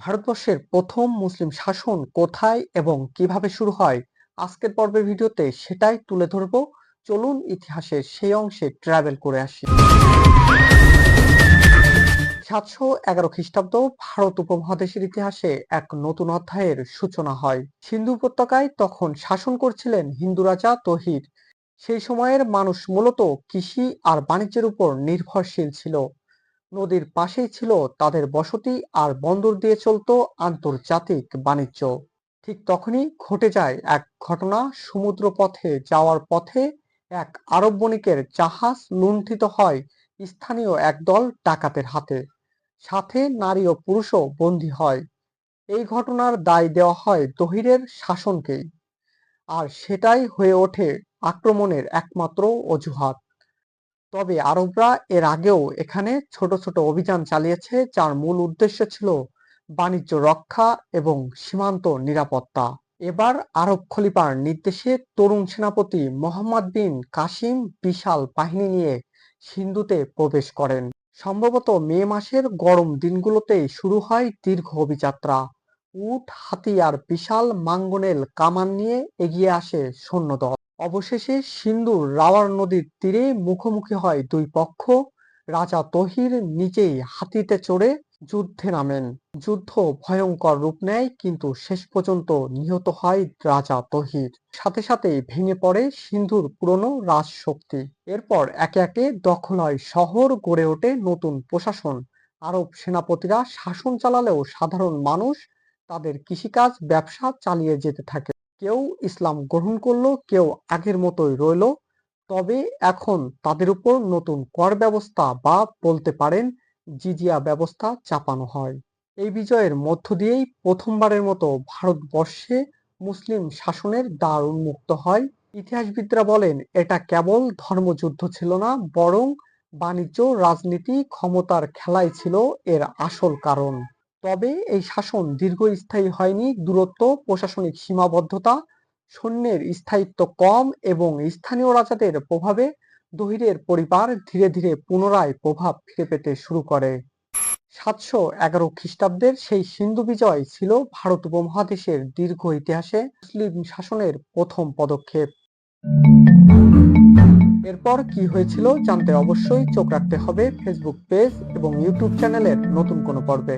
ভারতবর্ষের প্রথম মুসলিম শাসন কোথায় এবং কীভাবে শুরু হয়? আজকের পর্বের ভিডিওতে সেটাই তুলে ধরব। চলুন ইতিহাসের সেই অংশে ট্রাভেল করে আসি। সাতশো এগারো খ্রিস্টাব্দ ভারত উপমহাদেশের ইতিহাসে এক নতুন অধ্যায়ের সূচনা হয়। সিন্ধু উপত্যকায় তখন শাসন করছিলেন হিন্দু রাজা তহির। সেই সময়ের মানুষ মূলত কৃষি আর বাণিজ্যের উপর নির্ভরশীল ছিল। নদীর পাশেই ছিল তাদের বসতি আর বন্দর দিয়ে চলত আন্তর্জাতিক বাণিজ্য। ঠিক তখনই ঘটে যায় এক ঘটনা সমুদ্র পথে যাওয়ার পথে এক আরব বণিকের জাহাজ লুণ্ঠিত হয় স্থানীয় একদল ডাকাতের হাতে। সাথে নারী ও পুরুষও বন্দী হয়। এই ঘটনার দায় দেওয়া হয় দহিরের শাসনকেই। আর সেটাই হয়ে ওঠে আক্রমণের একমাত্র অজুহাত। তবে আরবরা এর আগেও এখানে ছোট ছোট অভিযান চালিয়েছে, যার মূল উদ্দেশ্য ছিল বাণিজ্য রক্ষা এবং সীমান্ত নিরাপত্তা। এবার আরব খলিফার নির্দেশে তরুণ সেনাপতি মোহাম্মদ বিন কাসিম বিশাল বাহিনী নিয়ে সিন্ধুতে প্রবেশ করেন। সম্ভবত মে মাসের গরম দিনগুলোতেই শুরু হয় দীর্ঘ অভিযাত্রা। উট, হাতি আর বিশাল মাঙ্গনেল কামান নিয়ে এগিয়ে আসে সৈন্যদল। অবশেষে সিন্ধুর রাওয়ার নদীর তীরে মুখোমুখি হয় দুই পক্ষ। রাজা তহির নিজেই হাতিতে চড়ে যুদ্ধে নামেন। যুদ্ধ ভয়ঙ্কর রূপ নেয়, কিন্তু শেষ পর্যন্ত নিহত হয় রাজা তহির। সাথে সাথে ভেঙে পড়ে সিন্ধুর পুরনো রাজশক্তি। এরপর একে একে দখল হয় শহর গড়ে ওঠে নতুন প্রশাসন। আরব সেনাপতিরা শাসন চালালেও সাধারণ মানুষ তাদের কৃষিকাজ, ব্যবসা চালিয়ে যেতে থাকে। কেউ ইসলাম গ্রহণ করল, কেউ আগের মতোই রইল। তবে এখন তাদের উপর নতুন কর ব্যবস্থা বা বলতে পারেন জিজিয়া ব্যবস্থা চাপানো হয়। এই বিজয়ের মধ্য দিয়েই প্রথমবারের মতো ভারতবর্ষে মুসলিম শাসনের দ্বার উন্মুক্ত হয়। ইতিহাসবিদরা বলেন, এটা কেবল ধর্মযুদ্ধ ছিল না, বরং বাণিজ্য, রাজনীতি, ক্ষমতার খেলাই ছিল এর আসল কারণ। তবে এই শাসন দীর্ঘস্থায়ী হয়নি, দূরত্ব, প্রশাসনিক সীমাবদ্ধতা, সৈন্যের স্থায়িত্ব কম এবং স্থানীয় রাজাদের প্রভাবে দহিরের পরিবার ধীরে ধীরে পুনরায় প্রভাব ফিরে পেতে শুরু করে। সাতশো এগারো খ্রিস্টাব্দের সেই সিন্ধু বিজয় ছিল ভারত উপমহাদেশের দীর্ঘ ইতিহাসে মুসলিম শাসনের প্রথম পদক্ষেপ। এরপর কি হয়েছিল জানতে অবশ্যই চোখ রাখতে হবে ফেসবুক পেজ এবং ইউটিউব চ্যানেলের নতুন কোনো পর্বে।